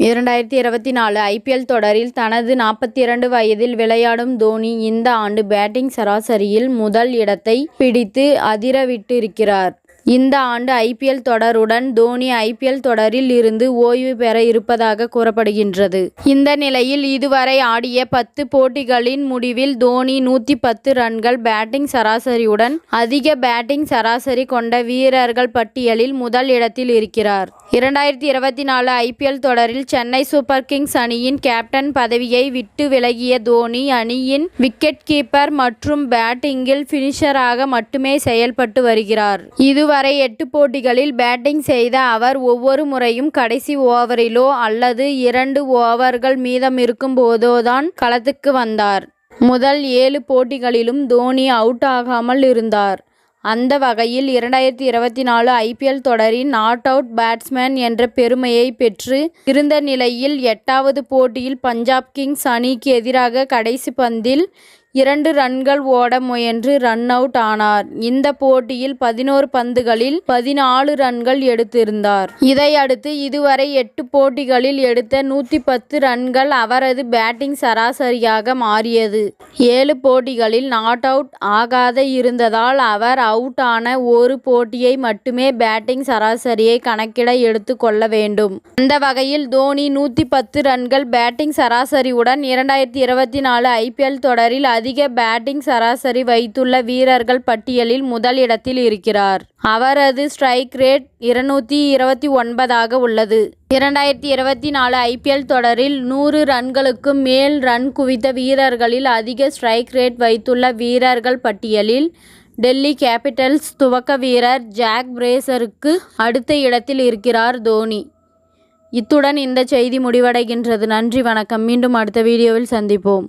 இரண்டாயிரத்தி இருபத்தி நாலு ஐபிஎல் தொடரில் தனது நாற்பத்தி இரண்டு வயதில் விளையாடும் தோனி இந்த ஆண்டு பேட்டிங் சராசரியில் முதல் இடத்தை பிடித்து அதிரவிட்டிருக்கிறார். இந்த ஆண்டு ஐபிஎல் தொடருடன் தோனி ஐபிஎல் தொடரில் இருந்து ஓய்வு பெற இருப்பதாக கூறப்படுகின்றது. இந்த நிலையில் இதுவரை ஆடிய பத்து போட்டிகளின் முடிவில் தோனி நூற்றி பத்து ரன்கள் பேட்டிங் சராசரியுடன் அதிக பேட்டிங் சராசரி கொண்ட வீரர்கள் பட்டியலில் முதல் இடத்தில் இருக்கிறார். இரண்டாயிரத்தி இருபத்தி நாலு ஐபிஎல் தொடரில் சென்னை சூப்பர் கிங்ஸ் அணியின் கேப்டன் பதவியை விட்டு விலகிய தோனி அணியின் விக்கெட் கீப்பர் மற்றும் பேட்டிங்கில் பினிஷராக மட்டுமே செயல்பட்டு வருகிறார். இது இதுவரை எட்டு போட்டிகளில் பேட்டிங் செய்த அவர் ஒவ்வொரு முறையும் கடைசி ஓவரிலோ அல்லது இரண்டு ஓவர்கள் மீதமிருக்கும் போதோதான் களத்துக்கு வந்தார். முதல் ஏழு போட்டிகளிலும் தோனி அவுட் ஆகாமல் இருந்தார். அந்த வகையில் இரண்டாயிரத்தி இருபத்தி நாலு ஐபிஎல் தொடரின் நாட் அவுட் பேட்ஸ்மேன் என்ற பெருமையை பெற்று இருந்த நிலையில் எட்டாவது போட்டியில் பஞ்சாப் கிங்ஸ் அணிக்கு எதிராக கடைசி பந்தில் இரண்டு ரன்கள் ஓட முயன்று ரன் அவுட் ஆனார். இந்த போட்டியில் பதினோரு பந்துகளில் பதினாலு ரன்கள் எடுத்திருந்தார். இதையடுத்து இதுவரை எட்டு போட்டிகளில் எடுத்த நூற்றி பத்து ரன்கள் அவரது பேட்டிங் சராசரியாக மாறியது. ஏழு போட்டிகளில் நாட் அவுட் ஆகாத இருந்ததால் அவர் அவுட் ஆன ஒரு போட்டியை மட்டுமே பேட்டிங் சராசரியை கணக்கிட எடுத்து கொள்ள வேண்டும். அந்த வகையில் தோனி நூற்றி பத்து ரன்கள் பேட்டிங் சராசரியுடன் இரண்டாயிரத்தி இருபத்தி நாலு ஐபிஎல் தொடரில் அதிக பேட்டிங் சராசரி வைத்துள்ள வீரர்கள் பட்டியலில் முதல் இடத்தில் இருக்கிறார். அவரது ஸ்ட்ரைக் ரேட் இருநூற்றி இருபத்தி ஒன்பதாக உள்ளது. இரண்டாயிரத்தி இருபத்தி நாலு ஐபிஎல் தொடரில் நூறு ரன்களுக்கு மேல் ரன் குவித்த வீரர்களில் அதிக ஸ்ட்ரைக் ரேட் வைத்துள்ள வீரர்கள் பட்டியலில் டெல்லி கேபிட்டல்ஸ் துவக்க வீரர் ஜாக் பிரேசருக்கு அடுத்த இடத்தில் இருக்கிறார் தோனி. இத்துடன் இந்த செய்தி முடிவடைகின்றது. நன்றி வணக்கம். மீண்டும் அடுத்த வீடியோவில் சந்திப்போம்.